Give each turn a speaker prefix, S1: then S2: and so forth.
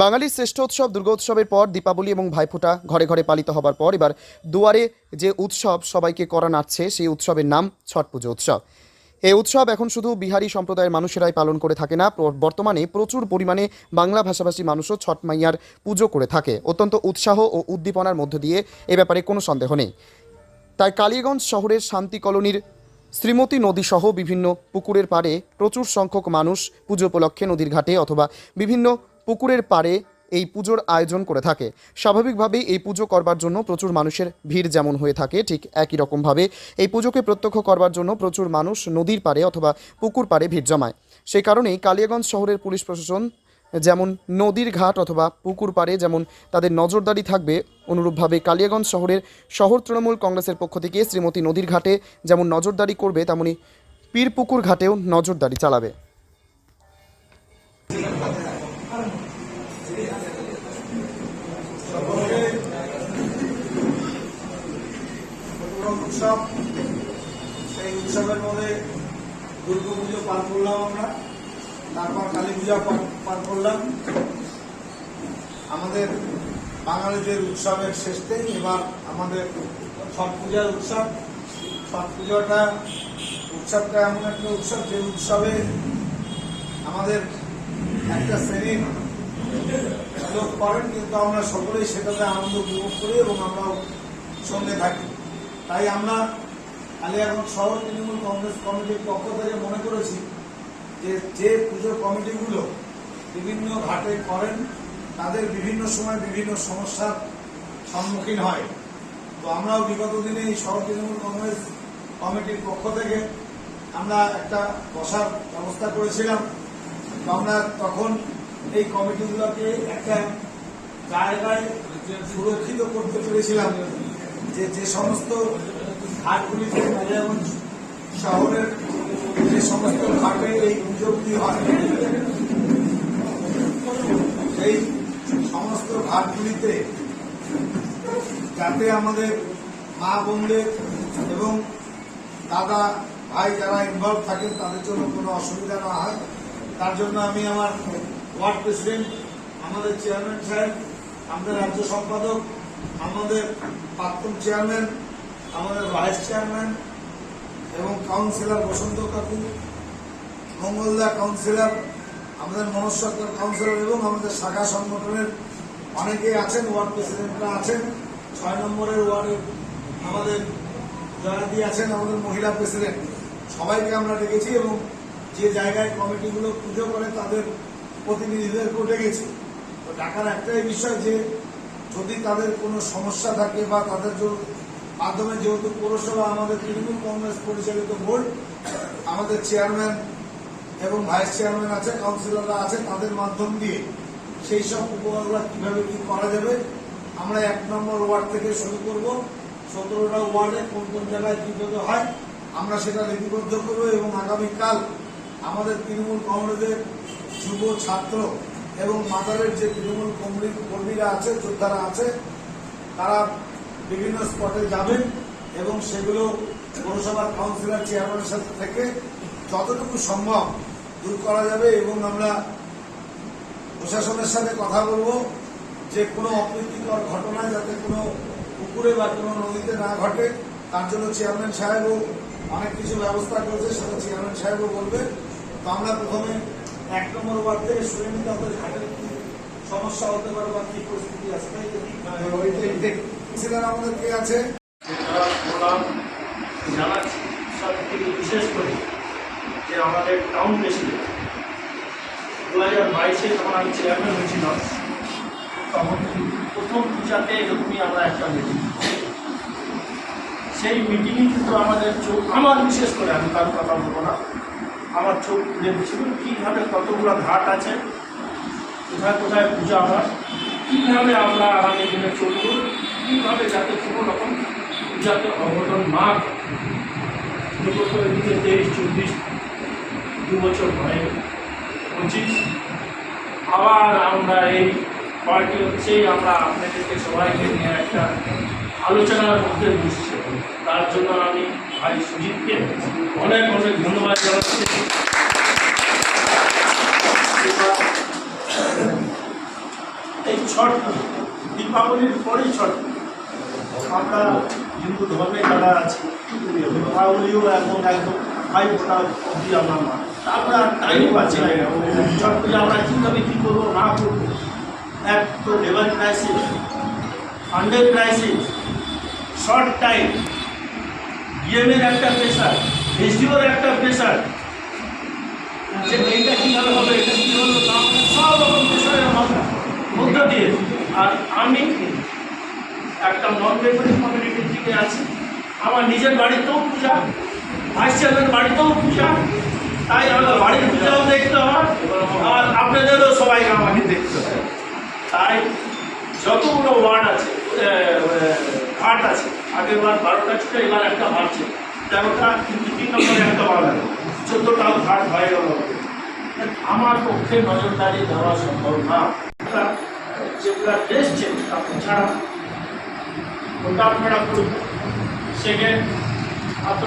S1: বাঙালির শ্রেষ্ঠ উৎসব দুর্গোৎসবের পর দীপাবলি এবং ভাইফোঁটা ঘরে ঘরে পালিত হবার পর এবার দুয়ারে যে উৎসব সবাইকে করা নাড়ছে সেই উৎসবের নাম ছট পুজো উৎসব। এই উৎসব এখন শুধু বিহারি সম্প্রদায়ের মানুষেরাই পালন করে থাকে না বর্তমানে প্রচুর পরিমাণে বাংলা ভাষাভাষী মানুষও ছট মাইয়ার পুজো করে থাকে। অত্যন্ত উৎসাহ ও উদ্দীপনার মধ্য দিয়ে এ ব্যাপারে কোনো সন্দেহ নেই। তাই কালীগঞ্জ শহরের শান্তি কলোনির শ্রীমতী নদী সহ বিভিন্ন পুকুরের পাড়ে প্রচুর সংখ্যক মানুষ পুজো উপলক্ষে নদীর ঘাটে অথবা বিভিন্ন পুকুরের পাড়ে এই পুজোর আয়োজন করে থাকে। স্বাভাবিকভাবেই এই পুজো করবার জন্য প্রচুর মানুষের ভিড় যেমন হয়ে থাকে, ঠিক একই রকমভাবে এই পুজোকে প্রত্যক্ষ করবার জন্য প্রচুর মানুষ নদীর পাড়ে অথবা পুকুর পাড়ে ভিড় জমায়। সেই কারণেই কালিয়াগঞ্জ শহরের পুলিশ প্রশাসন যেমন নদীর ঘাট অথবা পুকুর পাড়ে যেমন তাদের নজরদারি থাকবে, অনুরূপভাবে কালিয়াগঞ্জ শহরের শহর তৃণমূল কংগ্রেসের পক্ষ থেকে শ্রীমতী নদীর ঘাটে যেমন নজরদারি করবে, তেমনি পীরপুকুর ঘাটেও নজরদারি চালাবে।
S2: উৎসব, সেই উৎসবের মধ্যে দুর্গা পুজো পার করলাম আমরা। তারপর কালী পূজা পার করলাম। আমাদের বাঙালিদের উৎসবের শেষ দিন, এবার আমাদের ছট পূজার উৎসব। ছট পুজোটা, উৎসবটা এমন একটা উৎসব যে উৎসবে আমাদের একটা শ্রেণির লোক করেন কিন্তু আমরা সকলেই সেটাতে আনন্দ উপভোগ করি এবং আমরাও সঙ্গে থাকি। তাই আমরা কালিয়াগঞ্জ শহর তৃণমূল কংগ্রেস কমিটির পক্ষ থেকে মনে করেছি যে যে পুজো কমিটিগুলো বিভিন্ন ঘাটে করেন, তাদের বিভিন্ন সময় বিভিন্ন সমস্যার সম্মুখীন হয়। তো আমরাও বিগত দিনে এই শহর তৃণমূল কংগ্রেস কমিটির পক্ষ থেকে আমরা একটা বসার ব্যবস্থা করেছিলাম। আমরা তখন এই কমিটিগুলোকে একটা জায়গায় সুরক্ষিত করতে পেরেছিলাম। যে যে সমস্ত ঘাটগুলিতে কালিয়াগঞ্জ শহরের যে সমস্ত ঘাটে এই পুজোগুলি হয়, সেই সমস্ত ঘাটগুলিতে যাতে আমাদের মা বোনদের এবং দাদা ভাই যারা ইনভলভ থাকেন, তাদের জন্য কোনো অসুবিধা না হয়। তার জন্য আমি আমার ওয়ার্ড প্রেসিডেন্ট, আমাদের চেয়ারম্যান সাহেব, আমাদের রাজ্য সম্পাদক আমাদের প্রাক্তন চেয়ারম্যান, আমাদের ভাইস চেয়ারম্যান এবং কাউন্সিলর বসন্ত কাকু, মঙ্গলদা কাউন্সিলর, আমাদের মনোজ কাউন্সিলর এবং আমাদের শাখা সংগঠনের অনেকেই আছেন, ওয়ার্ড প্রেসিডেন্টরা আছেন, ছয় নম্বরের ওয়ার্ডের আমাদের জয়াদি আছেন, আমাদের মহিলা প্রেসিডেন্ট। সবাইকে আমরা ডেকেছি এবং যে জায়গায় কমিটিগুলো পুজো করে তাদের প্রতিনিধিদেরকেও ডেকেছি তো ডাকার একটাই বিষয় যে যদি তাদের কোনো সমস্যা থাকে বা তাদের মাধ্যমে যেহেতু পৌরসভা আমাদের তৃণমূল কংগ্রেস পরিচালিত বোর্ড, আমাদের চেয়ারম্যান এবং ভাইস চেয়ারম্যান আছে, কাউন্সিলররা আছে তাদের মাধ্যম দিয়ে সেই সব উপকারগুলো কীভাবে কি করা যাবে, আমরা এক নম্বর ওয়ার্ড থেকে শুরু করব। সতেরোটা ওয়ার্ডে কোন কোন জায়গায় কীভাবে হয়, আমরা সেটা লিপিবদ্ধ করব এবং আগামীকাল আমাদের তৃণমূল কংগ্রেসের যুব ছাত্র এবং মাদারের যে তৃণমূল কর্মী কর্মীরা আছে, যোদ্ধারা আছে, তারা বিভিন্ন স্পটে যাবেন এবং সেগুলো পৌরসভার কাউন্সিলর চেয়ারম্যানের সাথে থেকে যতটুকু সম্ভব দূর করা যাবে এবং আমরা প্রশাসনের সাথে কথা বলব যে কোনো অপ্রীতিকর ঘটনা যাতে কোনো পুকুরে বা কোনো নদীতে না ঘটে, তার জন্য চেয়ারম্যান সাহেবও অনেক কিছু ব্যবস্থা করেছে, সেটা চেয়ারম্যান সাহেবও বলবে তো আমরা প্রথমে এক নম্বর ওয়ার্ড থেকে শুনে নিতে আমাদের ঘাটের কি সমস্যা হতে পারে বা কি পরিস্থিতি আছে তাই তো? ওইটাই আমাদের কে আছে?
S3: জানাচ্ছি সব থেকে বিশেষ করে যে আমাদের টাউন প্রেসিডেন্ট দু হাজার বাইশে যখন আমি চেয়ারম্যান হয়েছিলাম তখন প্রথম পূজাতে এরকমই আমরা একটা মিটিং সেই মিটিংয়ে কিন্তু আমাদের চোখ আমার বিশেষ করে আমি কারও কথা বলব না। আমার চোখ খুলে কীভাবে কতগুলো ঘাট আছে? কোথায় কোথায় পূজা হয়? কীভাবে আমরা আগামী দিনে চলব? কীভাবে যাতে কোনো রকম পূজাতে অঘটন না। বিগত এদিকে তেইশ, চব্বিশ দু বছর ভয়ে পঁচিশ, আবার আমরা এই পার্টি হচ্ছে আমরা আপনাদেরকে সবাইকে নিয়ে একটা আলোচনার মধ্যে বসছি। তার জন্য আমি ভাই সুজিতকে অনেক অনেক ধন্যবাদ জানাচ্ছি। এই ছট দীপাবলির পরেই ছট। আমরা হিন্দু ধর্মে যারা আছি, দীপাবলিও এখন একদম ভাই ফোটা অবধি আমরা আর টাইম পাচ্ছি না। ছট আমরা কীভাবে কী করব না করব? এক তো লেবার ক্রাইসিস ফান্ডের ক্রাইসিস শর্ট টাইম ডিএমের একটা প্রেশার এসডিওর একটা প্রেশার যে এইটা কীভাবে হবে? এটা কী হলো? না সব রকম প্রেশারের মধ্যে মধ্য দিয়ে। আর আমি একটা নন বেঙ্গলি কমিউনিটির দিকে আছি। আমার নিজের বাড়িতেও পূজা ভাইস চেয়ারম্যান বাড়িতেও পূজা। তাই আমার বাড়ির পূজাও দেখতে হয়। আর আপনাদেরও সবাইকে আমাকে দেখতে হয়। তাই যতগুলো ওয়ার্ড আছে ঘাট আছে আগের বার বারোটা ছিল, এবার একটা বাড়ছে তেরোটা কিন্তু তিন নম্বরে একটা বাড়ালো চোদ্দোটাও ঘাট হয়ে গেল। আমার পক্ষে নজরদারি দেওয়া সম্ভব না। যেগুলা টেস্ট চেঞ্জ ছাড়া ওটা আপনারা করুন। সেকেন্ড আপনারা